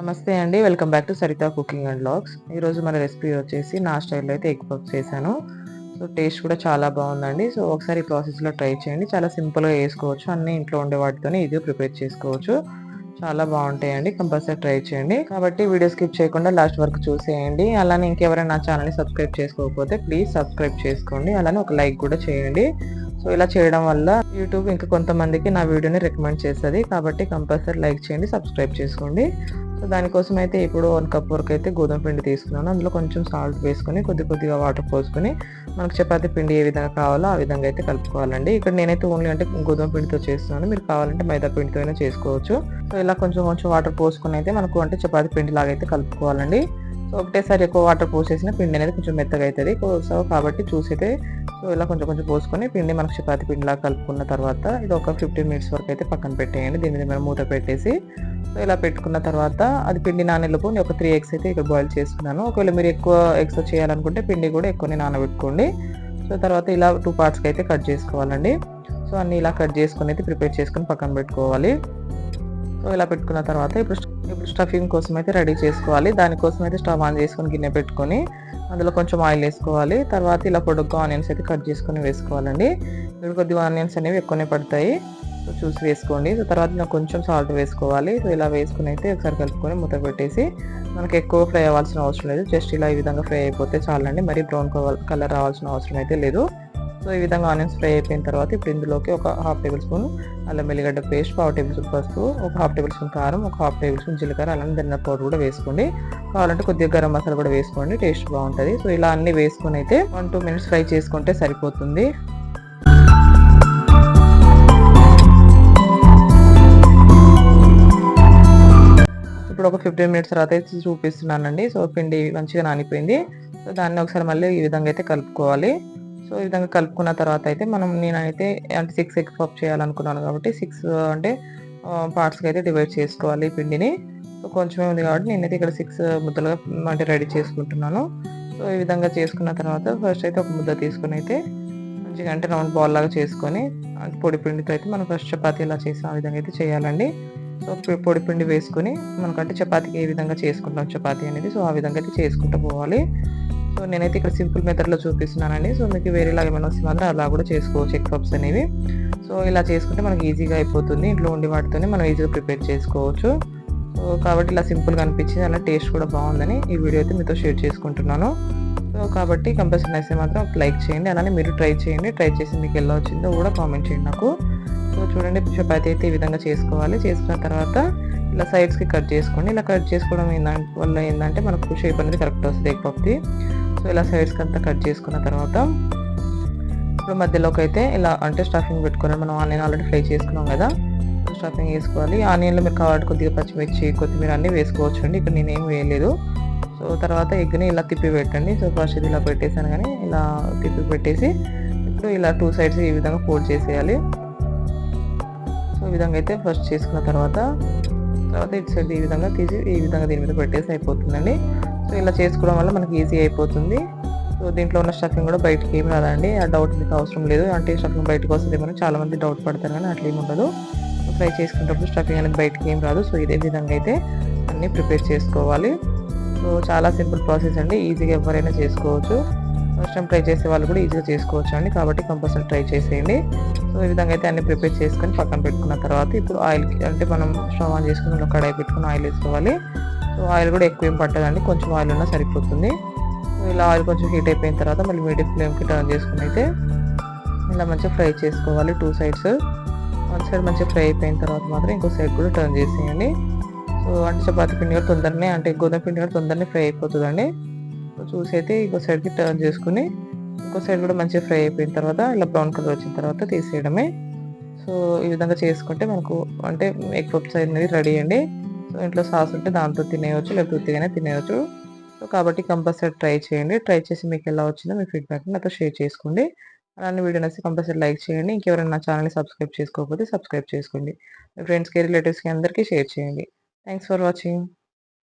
నమస్తే అండి. Welcome back to Sarita cooking and blogs ఈరోజు మన రెసిపీ వచ్చేసి నా స్టైల్లో అయితే ఎగ్ పఫ్ చేశాను. సో టేస్ట్ కూడా చాలా బాగుందండి. సో ఒకసారి ఈ ప్రాసెస్లో ట్రై చేయండి. చాలా సింపుల్గా వేసుకోవచ్చు అన్ని ఇంట్లో ఉండే వాటితోనే ఇది ప్రిపేర్ చేసుకోవచ్చు. చాలా బాగుంటాయండి. కంపల్సరీ ట్రై చేయండి. కాబట్టి వీడియో స్కిప్ చేయకుండా లాస్ట్ వరకు చూసేయండి. అలానే ఇంకెవరైనా నా ఛానల్ని సబ్స్క్రైబ్ చేసుకోకపోతే ప్లీజ్ సబ్స్క్రైబ్ చేసుకోండి. అలానే ఒక లైక్ కూడా చేయండి. సో ఇలా చేయడం వల్ల యూట్యూబ్ ఇంకా కొంతమందికి నా వీడియోని రికమెండ్ చేస్తుంది. కాబట్టి కంపల్సరీ లైక్ చేయండి సబ్స్క్రైబ్ చేసుకోండి. దానికోసం అయితే ఇప్పుడు వన్ కప్ వరకు అయితే గోధుమ పిండి తీసుకున్నాను. అందులో కొంచెం సాల్ట్ వేసుకొని కొద్ది కొద్దిగా వాటర్ పోసుకొని మనకు చపాతి పిండి ఏ విధంగా కావాలో ఆ విధంగా అయితే కలుపుకోవాలండి. ఇక్కడ నేనైతే ఓన్లీ అంటే గోధుమ పిండితో చేస్తున్నాను. మీరు కావాలంటే మైదా పిండితో అయినా చేసుకోవచ్చు. సో ఇలా కొంచెం కొంచెం వాటర్ పోసుకొని అయితే మనకు అంటే చపాతి పిండి లాగా అయితే కలుపుకోవాలండి. సో ఒకటేసారి ఎక్కువ వాటర్ పోసేసిన పిండి అనేది కొంచెం మెత్తగా అవుతుంది. సో కాబట్టి చూసైతే సో ఇలా కొంచెం కొంచెం పోసుకొని పిండి మనకు చపాతి పిండిలా కలుపుకున్న తర్వాత ఇది ఒక ఫిఫ్టీన్ మినిట్స్ వరకు అయితే పక్కన పెట్టేయండి. దీని మీద మనం మూత పెట్టేసి సో ఇలా పెట్టుకున్న తర్వాత అది పిండి నానెలుపు నేను ఒక త్రీ ఎగ్స్ అయితే ఇక్కడ బాయిల్ చేసుకున్నాను. ఒకవేళ మీరు ఎక్కువ ఎగ్స్ చేయాలనుకుంటే పిండి కూడా ఎక్కువనే నానబెట్టుకోండి. సో తర్వాత ఇలా టూ పార్ట్స్కి అయితే కట్ చేసుకోవాలండి. సో అన్నీ ఇలా కట్ చేసుకుని అయితే ప్రిపేర్ చేసుకుని పక్కన పెట్టుకోవాలి. సో ఇలా పెట్టుకున్న తర్వాత ఇప్పుడు ఇప్పుడు స్టఫింగ్ కోసం అయితే రెడీ చేసుకోవాలి. దానికోసం అయితే స్టవ్ ఆన్ చేసుకొని గిన్నె పెట్టుకొని అందులో కొంచెం ఆయిల్ వేసుకోవాలి. తర్వాత ఇలా పొడుగ్గా ఆనియన్స్ అయితే కట్ చేసుకొని వేసుకోవాలండి. ఇప్పుడు కొద్దిగా ఆనియన్స్ అనేవి ఎక్కువనే పడతాయి. సో చూసి వేసుకోండి. సో తర్వాత నాకు కొంచెం సాల్ట్ వేసుకోవాలి. సో ఇలా వేసుకుని అయితే ఒకసారి కలుపుకొని మూత పెట్టేసి మనకి ఎక్కువ ఫ్రై అవ్వాల్సిన అవసరం లేదు. జస్ట్ ఇలా ఈ విధంగా ఫ్రై అయిపోతే చాలండి. మరీ బ్రౌన్ కలర్ రావాల్సిన అవసరం అయితే లేదు. సో ఈ విధంగా ఆనియన్స్ ఫ్రై అయిపోయిన తర్వాత ఇప్పుడు ఇందులోకి ఒక హాఫ్ టేబుల్ స్పూన్ అల్లం వెల్లిగడ్డ పేస్ట్ పావు టేబుల్ స్పూన్ పసుపు ఒక హాఫ్ టేబుల్ స్పూన్ కారం ఒక హాఫ్ టేబుల్ స్పూన్ జీలకర్ర అలానే ధనియా పౌడర్ కూడా వేసుకోండి. కావాలంటే కొద్దిగా గరం మసాలా కూడా వేసుకోండి టేస్ట్ బాగుంటుంది. సో ఇలా అన్ని వేసుకొని అయితే వన్ టూ మినిట్స్ ఫ్రై చేసుకుంటే సరిపోతుంది. ఇప్పుడు ఒక ఫిఫ్టీన్ మినిట్స్ తర్వాత అయితే చూపిస్తున్నానండి. సో పిండి మంచిగా నానిపోయింది. సో దాన్ని ఒకసారి మళ్ళీ ఈ విధంగా అయితే కలుపుకోవాలి. సో ఈ విధంగా కలుపుకున్న తర్వాత అయితే మనం నేనైతే అంటే సిక్స్ ఎగ్ పఫ్ చేయాలనుకున్నాను కాబట్టి సిక్స్ అంటే పార్ట్స్కి అయితే డివైడ్ చేసుకోవాలి పిండిని. సో కొంచెమే ఉంది కాబట్టి నేనైతే ఇక్కడ సిక్స్ ముద్దలుగా అంటే రెడీ చేసుకుంటున్నాను. సో ఈ విధంగా చేసుకున్న తర్వాత ఫస్ట్ అయితే ఒక ముద్ద తీసుకుని అయితే మంచిగా అంటే రౌండ్ బాల్ లాగా చేసుకొని పొడి పిండితో అయితే మనం ఫస్ట్ చపాతీ ఇలా చేసి ఆ విధంగా అయితే చేయాలండి. సో పొడి పిండి వేసుకొని మనకంటే చపాతీకి ఏ విధంగా చేసుకుంటాం చపాతీ అనేది సో ఆ విధంగా అయితే చేసుకుంటూ పోవాలి. సో నేనైతే ఇక్కడ సింపుల్ మెథడ్లో చూపిస్తున్నానండి. సో మీకు వేరేలాగా ఏమైనా వస్తే మాత్రం అలా కూడా చేసుకోవచ్చు ఎగ్ పప్స్ అనేవి. సో ఇలా చేసుకుంటే మనకి ఈజీగా అయిపోతుంది. ఇంట్లో ఉండి వాటితోనే మనం ఈజీగా ప్రిపేర్ చేసుకోవచ్చు. సో కాబట్టి ఇలా సింపుల్గా అనిపించింది. అలా టేస్ట్ కూడా బాగుందని ఈ వీడియో అయితే మీతో షేర్ చేసుకుంటున్నాను. సో కాబట్టి కంపల్సరీ అయితే మాత్రం లైక్ చేయండి. అలానే మీరు ట్రై చేయండి. ట్రై చేసి మీకు ఎలా వచ్చిందో కూడా కామెంట్ చేయండి నాకు. సో చూడండి చపాతి అయితే ఈ విధంగా చేసుకోవాలి. చేసుకున్న తర్వాత ఇలా సైడ్స్కి కట్ చేసుకోండి. ఇలా కట్ చేసుకోవడం ఏంటంటే వల్ల ఏంటంటే మనకు షేప్ అనేది కరెక్ట్ వస్తుంది ఎగ్ పప్ది సో ఇలా సైడ్స్కి అంతా కట్ చేసుకున్న తర్వాత ఇప్పుడు మధ్యలోకి అయితే ఇలా అంటే స్టఫింగ్ పెట్టుకుని మనం ఆనియన్ ఆల్రెడీ ఫ్రై చేసుకున్నాం కదా. స్టఫింగ్ వేసుకోవాలి ఆనియన్లో మీరు కావాలి కొద్దిగా పచ్చిమిర్చి కొత్తిమీర అన్నీ వేసుకోవచ్చు అండి. ఇక్కడ నేనేం వేయలేదు. సో తర్వాత ఎగ్ని ఇలా తిప్పి పెట్టండి. సో ఫస్ట్ ఇది ఇలా పెట్టేసాను కానీ ఇలా తిప్పి పెట్టేసి ఇప్పుడు ఇలా టూ సైడ్స్ ఈ విధంగా ఫోల్డ్ చేసేయాలి. సో ఈ విధంగా అయితే ఫస్ట్ చేసుకున్న తర్వాత తర్వాత ఇటు సైడ్ ఈ విధంగా తీసి ఈ విధంగా దీని మీద పెట్టేసి అయిపోతుందండి. సో ఇలా చేసుకోవడం వల్ల మనకి ఈజీ అయిపోతుంది. సో దీంట్లో ఉన్న స్టఫింగ్ కూడా బయటకి ఏమి రాదండి. ఆ డౌట్ మీకు అవసరం లేదు. అంటే స్టఫింగ్ బయటకు వస్తుంది మనం చాలా మంది డౌట్ పడతారు కానీ అట్లా ఏమి ఉండదు. ఫ్రై చేసుకునేటప్పుడు స్టఫింగ్ అనేది బయటకి ఏం రాదు. సో ఇదే విధంగా అయితే అన్నీ ప్రిపేర్ చేసుకోవాలి. సో చాలా సింపుల్ ప్రాసెస్ అండి. ఈజీగా ఎవరైనా చేసుకోవచ్చు. ఫస్ట్ టైం ట్రై చేసే వాళ్ళు కూడా ఈజీగా చేసుకోవచ్చు అండి. కాబట్టి కంపల్సరీ ట్రై చేసేయండి. సో ఈ విధంగా అయితే అన్ని ప్రిపేర్ చేసుకొని పక్కన పెట్టుకున్న తర్వాత ఇప్పుడు ఆయిల్ అంటే మనం స్టవ్ ఆన్ చేసుకుని కడాయి పెట్టుకుని ఆయిల్ వేసుకోవాలి. సో ఆయిల్ కూడా ఎక్కువ ఏం పట్టదండి. కొంచెం ఆయిల్ ఉన్నా సరిపోతుంది. ఇలా ఆయిల్ కొంచెం హీట్ అయిపోయిన తర్వాత మళ్ళీ మీడియం ఫ్లేమ్కి టర్న్ చేసుకుని అయితే ఇలా మంచిగా ఫ్రై చేసుకోవాలి టూ సైడ్స్. వన్ సైడ్ మంచిగా ఫ్రై అయిపోయిన తర్వాత మాత్రం ఇంకో సైడ్ కూడా టర్న్ చేసేయండి. సో అంటే చపాతి పిండి కూడా తొందరనే అంటే గోధుమ పిండి కూడా తొందరనే ఫ్రై అయిపోతుందండి. సో చూసి అయితే ఇంకో సైడ్కి టర్న్ చేసుకుని ఇంకో సైడ్ కూడా మంచిగా ఫ్రై అయిపోయిన తర్వాత ఇలా బ్రౌన్ కలర్ వచ్చిన తర్వాత తీసేయడమే. సో ఈ విధంగా చేసుకుంటే మనకు అంటే ఎగ్ పప్స్ అనేది రెడీ అండి. సో ఇంట్లో సాస్ ఉంటే దాంతో తినేయచ్చు లేకపోతే ఉత్తిగానే తినేయవచ్చు సో కాబట్టి కంపల్సరీ ట్రై చేయండి. ట్రై చేసి మీకు ఎలా వచ్చిందో మీ ఫీడ్బ్యాక్ నాతో షేర్ చేసుకోండి. అలానే వీడియో నచ్చి కంపల్సరీ లైక్ చేయండి. ఇంకెవరైనా నా ఛానల్ని సబ్స్క్రైబ్ చేసుకోకపోతే సబ్స్క్రైబ్ చేసుకోండి. మీ ఫ్రెండ్స్కి రిలేటివ్స్కి అందరికీ షేర్ చేయండి. Thanks for watching.